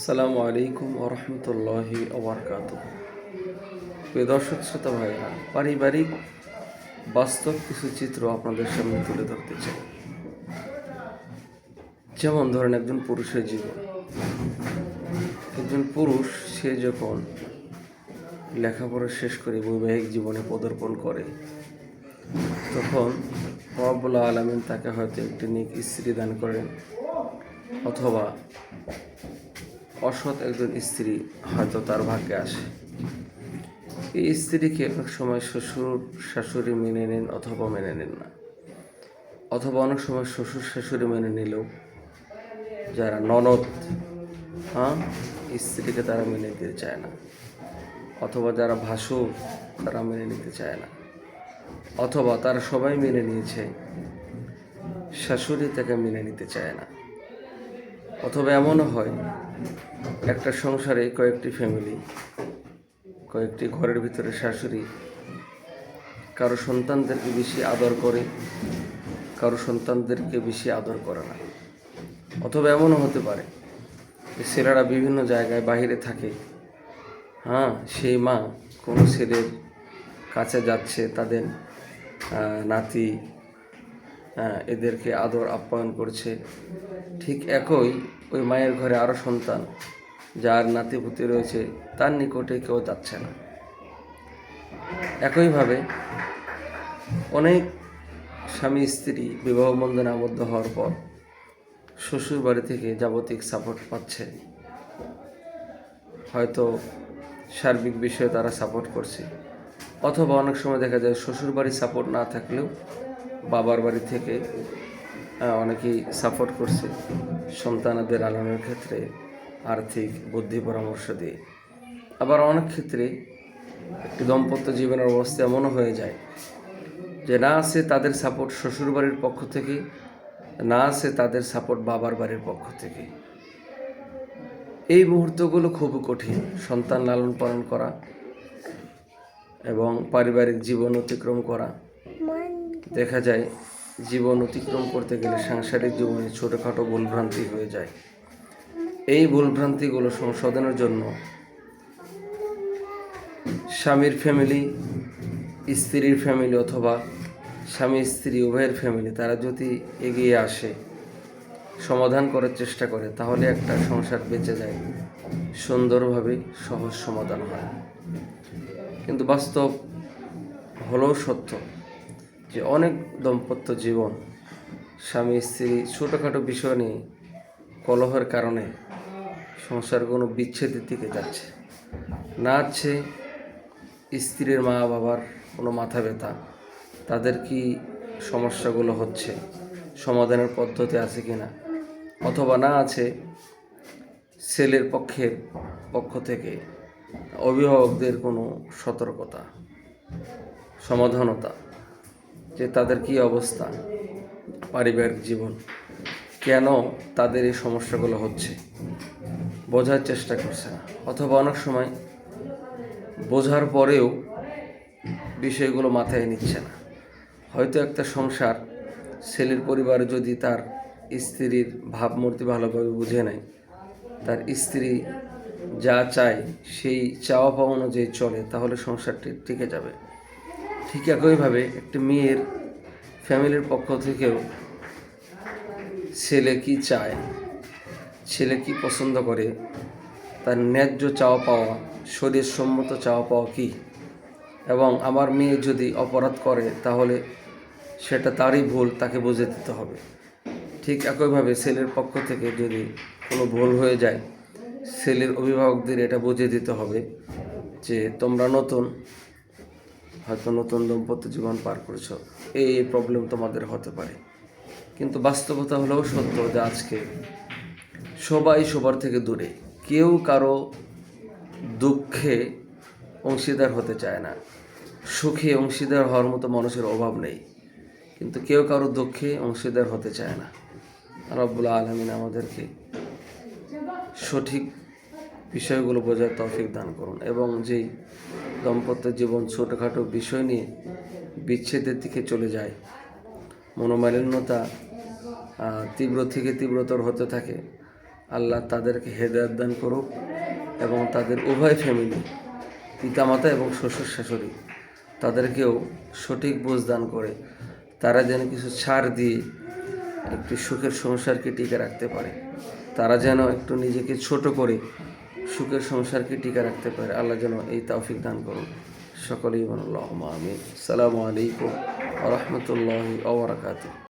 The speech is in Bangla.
আসসালামু আলাইকুম ওরহমতুল্লাহি ওবরকাত প্রিয় দর্শক, শ্রোতা ভাইরা পারিবারিক বাস্তব কিছু চিত্র আপনাদের সামনে তুলে ধরতে চাই। যেমন ধরেন একজন পুরুষের জীবন। একজন পুরুষ, সে যখন লেখাপড়া শেষ করে বৈবাহিক জীবনে পদার্পণ করে, তখন রব্বুল্লাহ আলমিন তাকে হয়তো একটি নিক স্ত্রী দান করেন অথবা অসৎ একজন স্ত্রী হয়তো তার ভাগ্যে আসে। এই স্ত্রীকে অনেক সময় শ্বশুর শাশুড়ি মেনে নেন অথবা মেনে নেন না। অথবা অনেক সময় শ্বশুর শাশুড়ি মেনে নিলেও যারা ননদ হ্যাঁ স্ত্রীকে তারা মেনে নিতে চায় না। অথবা যারা ভাসুর, তারা মেনে নিতে চায় না। অথবা তারা সবাই মেনে নিয়েছে, শাশুড়ি তাকে মেনে নিতে চায় না। অথবা এমনও হয় একটা সংসারে কয়েকটি ফ্যামিলি কয়েকটি ঘরের ভিতরে শাশুড়ি, কারও সন্তানদেরকে বেশি আদর করে, কারও সন্তানদেরকে বেশি আদর করে না। অথবা এমনও হতে পারে ছেলেরা বিভিন্ন জায়গায় বাইরে থাকে। হ্যাঁ সেই মা কোনো ছেলের কাছে যাচ্ছে, তাদের নাতি এদেরকে আদর আপ্যায়ন করছে। ঠিক একই ওই মায়ের ঘরে আরও সন্তান, যার নাতিপুতি রয়েছে, তার নিকটে কেউ যাচ্ছে না। একইভাবে অনেক স্বামী স্ত্রী বিবাহ বন্ধনে আবদ্ধ হওয়ার পর শ্বশুর বাড়ি থেকে যাবতিক সাপোর্ট পাচ্ছে। হয়তো সার্বিক বিষয়ে তারা সাপোর্ট করছে। অথবা অনেক সময় দেখা যায় শ্বশুর বাড়ি সাপোর্ট না থাকলেও বাবার বাড়ি থেকে অনেকেই সাপোর্ট করছে সন্তানদের আলানোর ক্ষেত্রে আর্থিক বুদ্ধি পরামর্শ দিয়ে। আবার অনেক ক্ষেত্রে একটি দম্পত্য জীবনের অবস্থা এমনও হয়ে যায় যে না আছে তাদের সাপোর্ট শ্বশুর বাড়ির পক্ষ থেকে না আছে তাদের সাপোর্ট বাবার বাড়ির পক্ষ থেকে। এই মুহূর্তগুলো খুব কঠিন সন্তান লালন পালন করা এবং পারিবারিক জীবন অতিক্রম করা। দেখা যায় জীবন অতিক্রম করতে গেলে সাংসারিক জীবনে ছোটোখাটো ভুলভ্রান্তি হয়ে যায়। এই ভুলভ্রান্তিগুলো সংশোধনের জন্য স্বামীর ফ্যামিলি স্ত্রীর ফ্যামিলি অথবা স্বামী, স্ত্রী উভয়ের ফ্যামিলি তারা যদি এগিয়ে আসে, সমাধান করার চেষ্টা করে, তাহলে একটা সংসার বেঁচে যায়। সুন্দরভাবে সহজ সমাধান হয়। কিন্তু বাস্তব হলেও সত্য। যে অনেক দম্পত্য জীবন, স্বামী, স্ত্রী, ছোটোখাটো বিষয় নিয়ে কলহের কারণে সংসার কোনো বিচ্ছেদের দিকে যাচ্ছে। না আছে স্ত্রীর মা বাবার কোনো মাথা ব্যথা, তাদের কি সমস্যাগুলো হচ্ছে, সমাধানের পদ্ধতি আছে কি না অথবা না আছে ছেলের পক্ষের পক্ষ থেকে অভিভাবকদের কোনো সতর্কতা, সমাধানতা। যে তাদের কি অবস্থা? পারিবারিক জীবন। কেন তাদের এই সমস্যাগুলো হচ্ছে? বোঝার চেষ্টা করছে না। অথবা অনেক সময় বোঝার পরেও বিষয়গুলো মাথায় নিচ্ছে না। হয়তো একটা সংসার ছেলের পরিবার যদি তার স্ত্রীর ভাবমূর্তি ভালোভাবে বুঝে নেয়, তার স্ত্রী যা চায় সেই চাওয়া পাওয়া অনুযায়ী চলে, তাহলে সংসারটি টিকে যাবে। ঠিক একইভাবে একটি মেয়ের ফ্যামিলির পক্ষ থেকেও ছেলে কি চায়, ছেলে কি পছন্দ করে, তার ন্যায্য চাওয়া পাওয়া শরীর সম্মত চাওয়া পাওয়া কি? এবং আমার মেয়ে যদি অপরাধ করে, তাহলে সেটা তারই ভুল, তাকে বুঝে দিতে হবে। ঠিক একইভাবে ছেলের পক্ষ থেকে যদি কোনো ভুল হয়ে যায়, ছেলের অভিভাবকদের এটা বুঝে দিতে হবে যে তোমরা নতুন হয়তো নতুন দম্পত্য জীবন পার করেছ। এই প্রবলেম তোমাদের হতে পারে। কিন্তু বাস্তবতা হলেও সত্য যে আজকে সবাই সবার থেকে দূরে। কেউ কারও দুঃখে অংশীদার হতে চায় না। সুখে অংশীদার হওয়ার মতো মানুষের অভাব নেই। কিন্তু কেউ কারও দুঃখে অংশীদার হতে চায় না। রব্বুল আলমিন আমাদেরকে সঠিক বিষয়গুলো বোঝার তৌফিক দান করুন এবং যেই দম্পত্যের জীবন ছোটোখাটো বিষয় নিয়ে বিচ্ছেদের দিকে চলে যায়, মনোমালিন্যতা তীব্র থেকে তীব্রতর হতে থাকে, আল্লাহ তাদেরকে হেদায়ত দান করুক এবং তাদের উভয় ফ্যামিলি পিতামাতা এবং শ্বশুর শাশুড়ি তাদেরকেও সঠিক বোঝ দান করে, তারা যেন কিছু ছাড় দিয়ে একটি সুখের সংসারকে টিকে রাখতে পারে, তারা যেন একটু নিজেকে ছোট করে সুখের সংসারকে টিকা রাখতে পারে। আল্লাহ যেন এই তৌফিক দান করুন। সকলেই বলুন আমি সালামু আলাইকুম রহমতুল্লাহ ওবরাকাতুহ